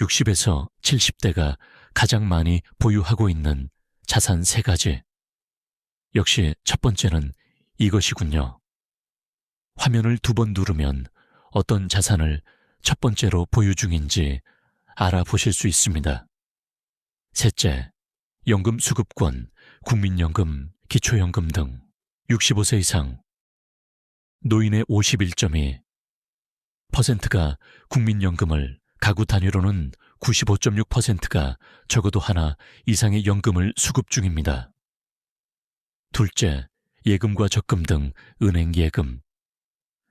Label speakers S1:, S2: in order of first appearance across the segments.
S1: 60에서 70대가 가장 많이 보유하고 있는 자산 세 가지. 역시 첫 번째는 이것이군요. 화면을 두 번 누르면 어떤 자산을 첫 번째로 보유 중인지 알아보실 수 있습니다. 셋째, 연금 수급권, 국민연금, 기초연금 등 65세 이상 노인의 51.2 퍼센트가 국민연금을 가구 단위로는 95.6%가 적어도 하나 이상의 연금을 수급 중입니다. 둘째, 예금과 적금 등 은행 예금.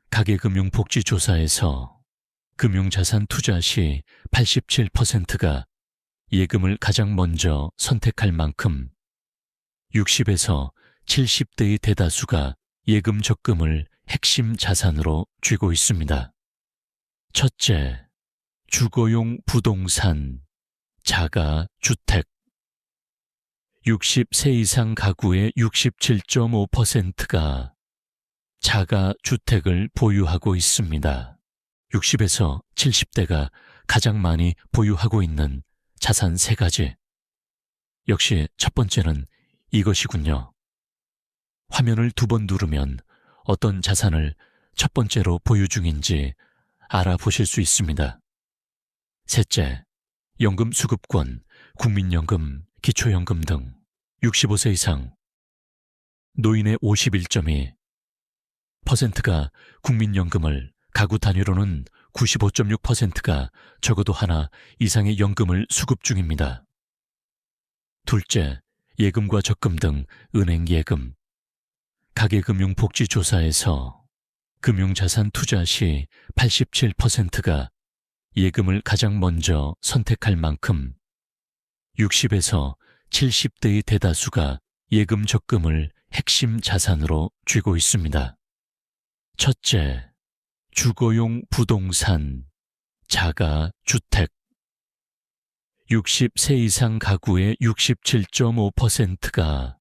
S1: 가계금융복지조사에서 금융자산 투자 시 87%가 예금을 가장 먼저 선택할 만큼 60에서 70대의 대다수가 예금 적금을 핵심 자산으로 쥐고 있습니다. 첫째, 주거용 부동산, 자가 주택. 60세 이상 가구의 67.5%가 자가 주택을 보유하고 있습니다. 60에서 70대가 가장 많이 보유하고 있는 자산 세 가지. 역시 첫 번째는 이것이군요. 화면을 두 번 누르면 어떤 자산을 첫 번째로 보유 중인지 알아보실 수 있습니다. 셋째, 연금 수급권, 국민연금, 기초연금 등 65세 이상 노인의 51.2 퍼센트가 국민연금을 가구 단위로는 95.6%가 적어도 하나 이상의 연금을 수급 중입니다. 둘째, 예금과 적금 등 은행 예금. 가계금융복지조사에서 금융자산 투자 시 87%가 예금을 가장 먼저 선택할 만큼 60에서 70대의 대다수가 예금 적금을 핵심 자산으로 쥐고 있습니다. 첫째, 주거용 부동산, 자가 주택. 60세 이상 가구의 67.5%가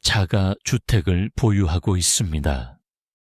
S1: 자가 주택을 보유하고 있습니다.